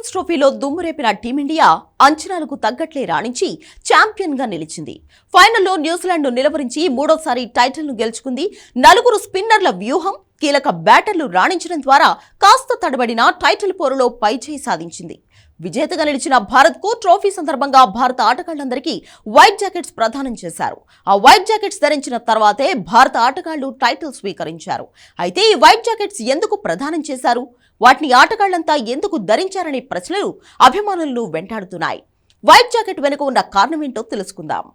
Champions ట్రోఫీలో దుమ్మురేపిన team India అంచనాలకు తగ్గట్లే రాణించి ఛాంపియన్గా నిలిచింది. ఫైనల్లో న్యూజిలాండ్ను నిలవరించి మూడోసారి టైటిల్ను గెలుచుకుంది నలుగురు స్పిన్నర్ల వ్యూహం కీలక బ్యాటర్లు రాణించడం ద్వారా కాస్త తడబడిన టైటిల్ పోరులో పైచేయి సాధించింది. విజేతగా నిలిచిన భారత్కు ట్రోఫీ సందర్భంగా భారత ఆటగాళ్ళందరికీ వైట్ జాకెట్స్ ప్రదానం చేశారు. ఆ వైట్ జాకెట్స్ ధరించిన తర్వాతే భారత ఆటగాళ్ళు టైటిల్ స్వీకరించారు. అయితే ఈ వైట్ జాకెట్స్ ఎందుకు ప్రదానం చేశారు? వాటిని ఆటగాళ్ళంతా ఎందుకు ధరించారనే ప్రశ్నలు అభిమానులను వెంటాడుతున్నాయి. వైట్ జాకెట్ వెనుక ఉన్న కారణమేంటో తెలుసుకుందాం.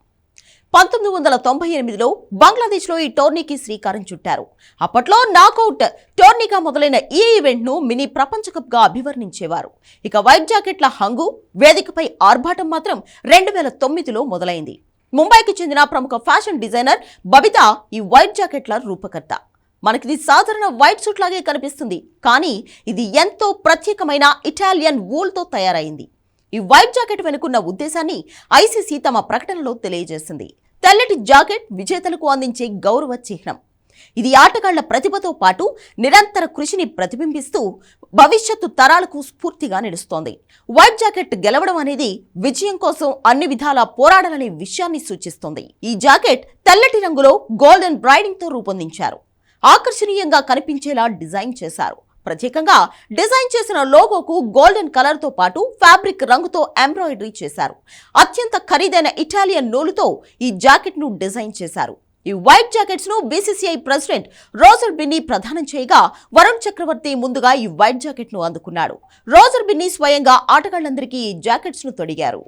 పంతొమ్మిది వందల తొంభై ఎనిమిదిలో బంగ్లాదేశ్లో ఈ టోర్నీకి శ్రీకారం చుట్టారు. అప్పట్లో నాకౌట్ టోర్నీగా మొదలైన ఈ ఈవెంట్ను మినీ ప్రపంచ కప్గా అభివర్ణించేవారు. ఇక వైట్ జాకెట్ల హంగు వేదికపై ఆర్భాటం మాత్రం రెండు వేల తొమ్మిదిలో మొదలైంది. ముంబైకి చెందిన ప్రముఖ ఫ్యాషన్ డిజైనర్ బబితా ఈ వైట్ జాకెట్ల రూపకర్త. మనకిది సాధారణ వైట్ సూట్ లాగే కనిపిస్తుంది. కానీ ఇది ఎంతో ప్రత్యేకమైన ఇటాలియన్ వూల్తో తయారైంది. ఈ వైట్ జాకెట్ వెనుకున్న ఉద్దేశాన్ని ఐసీసీ తమ ప్రకటనలో తెలియజేసింది. తెల్లటి జాకెట్ విజేతలకు అందించే గౌరవ చిహ్నం. ఇది ఆటగాళ్ళ ప్రతిభతో పాటు నిరంతర కృషిని ప్రతిబింబిస్తూ భవిష్యత్తు తరాలకు స్ఫూర్తిగా నిలుస్తోంది. వైట్ జాకెట్ గెలవడం అనేది విజయం కోసం అన్ని విధాలా పోరాడాలనే విషయాన్ని సూచిస్తుంది. ఈ జాకెట్ తెల్లటి రంగులో గోల్డెన్ బ్రైడింగ్తో రూపొందించారు. ఆకర్షణీయంగా కనిపించేలా డిజైన్ చేశారు. ప్రత్యేకంగా డిజైన్ చేసిన లోగోకు గోల్డెన్ కలర్తో పాటు ఫ్యాబ్రిక్ రంగుతో ఎంబ్రాయిడరీ చేశారు. అత్యంత ఖరీదైన ఇటాలియన్ నూలుతో ఈ జాకెట్ను డిజైన్ చేశారు. ఈ వైట్ జాకెట్స్ను బీసీసీఐ ప్రెసిడెంట్ రోజర్ బిన్నీ ప్రదానం చేయగా వరుణ్ చక్రవర్తి ముందుగా ఈ వైట్ జాకెట్ను అందుకున్నాడు. రోజర్ బిన్నీ స్వయంగా ఆటగాళ్ళందరికీ ఈ జాకెట్స్ను తొడిగారు.